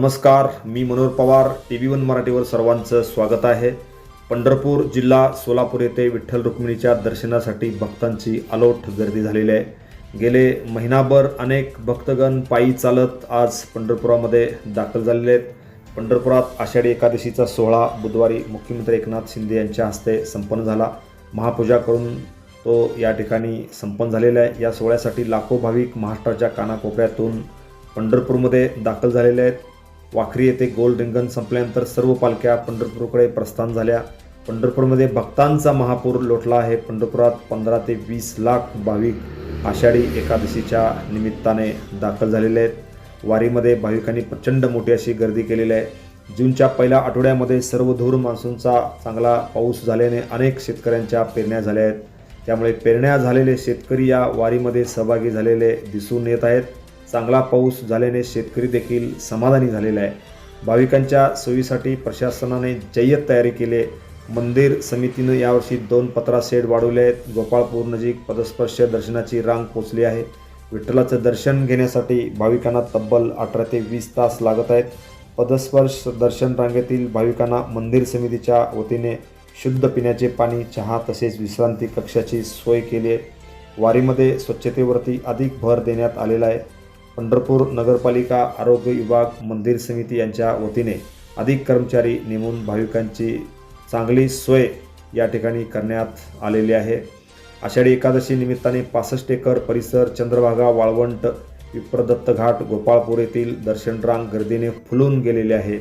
नमस्कार मी Manohar Pawar T V one मराठीवर सर्वांचं स्वागत आहे. पंढरपूर जिल्हा सोलापूर येथे विठ्ठल रुक्मिणीच्या दर्शनासाठी भक्तांची अलोट गर्दी झालेली आहे. गेले महिनाभर अनेक भक्तगण पायी चालत आज पंढरपुरामध्ये दाखल झालेले आहेत. पंढरपुरात आषाढी एकादशीचा सोहळा बुधवारी मुख्यमंत्री एकनाथ शिंदे यांच्या हस्ते संपन्न झाला. महापूजा करून तो या ठिकाणी संपन्न झालेला आहे. या सोहळ्यासाठी लाखो भाविक महाराष्ट्राच्या कानाकोपऱ्यातून पंढरपूरमध्ये दाखल झालेले आहेत. वाखरी येथे गोल रिंगण संपल्यानंतर सर्व पालख्या पंढरपूरकडे प्रस्थान झाल्या. पंढरपूरमध्ये भक्तांचा महापूर लोटला आहे. पंढरपुरात पंधरा ते वीस लाख भाविक आषाढी एकादशीच्या निमित्ताने दाखल झालेले आहेत. वारीमध्ये भाविकांनी प्रचंड मोठी अशी गर्दी केलेली आहे. जूनच्या पहिल्या आठवड्यामध्ये सर्व धूर मान्सूनचा चांगला पाऊस झाल्याने अनेक शेतकऱ्यांच्या पेरण्या झाल्या आहेत. त्यामुळे पेरण्या झालेले शेतकरी या वारीमध्ये सहभागी झालेले दिसून येत आहेत. चांगला पाऊस झाल्याने शेतकरी देखील समाधानी झालेला आहे. भाविकांच्या सोयीसाठी प्रशासनाने जय्यत तयारी केली मंदिर समितीनं यावर्षी दोन पत्रा सेट वाढवले आहेत. गोपाळपूर नजीक पदस्पर्श दर्शनाची रांग पोचली आहे. विठ्ठलाचं दर्शन घेण्यासाठी भाविकांना तब्बल अठरा ते वीस तास लागत आहेत. पदस्पर्श दर्शन रांगेतील भाविकांना मंदिर समितीच्या वतीने शुद्ध पिण्याचे पाणी चहा तसेच विश्रांती कक्षाची सोय केली आहे. वारीमध्ये स्वच्छतेवरती अधिक भर देण्यात आलेला आहे. पंढरपूर नगरपालिका आरोग्य विभाग मंदिर समिती यांच्या वतीने अधिक कर्मचारी नेमून भाविकांची चांगली सोय या ठिकाणी करण्यात आलेली आहे. आषाढी एकादशी निमित्ताने पासष्ट एकर परिसर चंद्रभागा वाळवंट विप्रदत्त घाट गोपाळपूर येथील दर्शनरांग गर्दीने फुलून गेलेले आहे.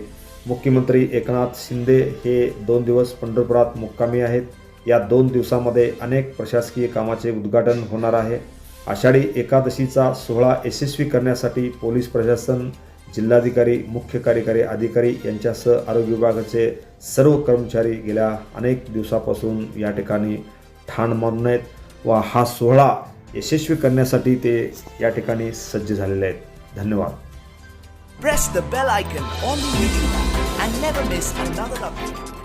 मुख्यमंत्री एकनाथ शिंदे हे दोन दिवस पंढरपुरात मुक्कामी आहेत. या दोन दिवसामध्ये अनेक प्रशासकीय कामाचे उद्घाटन होणार आहे. आषाढी एकादशीचा सोहळा यशस्वी करण्यासाठी पोलीस प्रशासन जिल्हाधिकारी मुख्य कार्यकारी अधिकारी यांच्यासह आरोग्य विभागाचे सर्व कर्मचारी गेल्या अनेक दिवसापासून या ठिकाणी ठाण मारून आहेत व हा सोहळा यशस्वी करण्यासाठी ते या ठिकाणी सज्ज झालेले आहेत धन्यवाद Press the bell icon on the YouTube and never miss another update.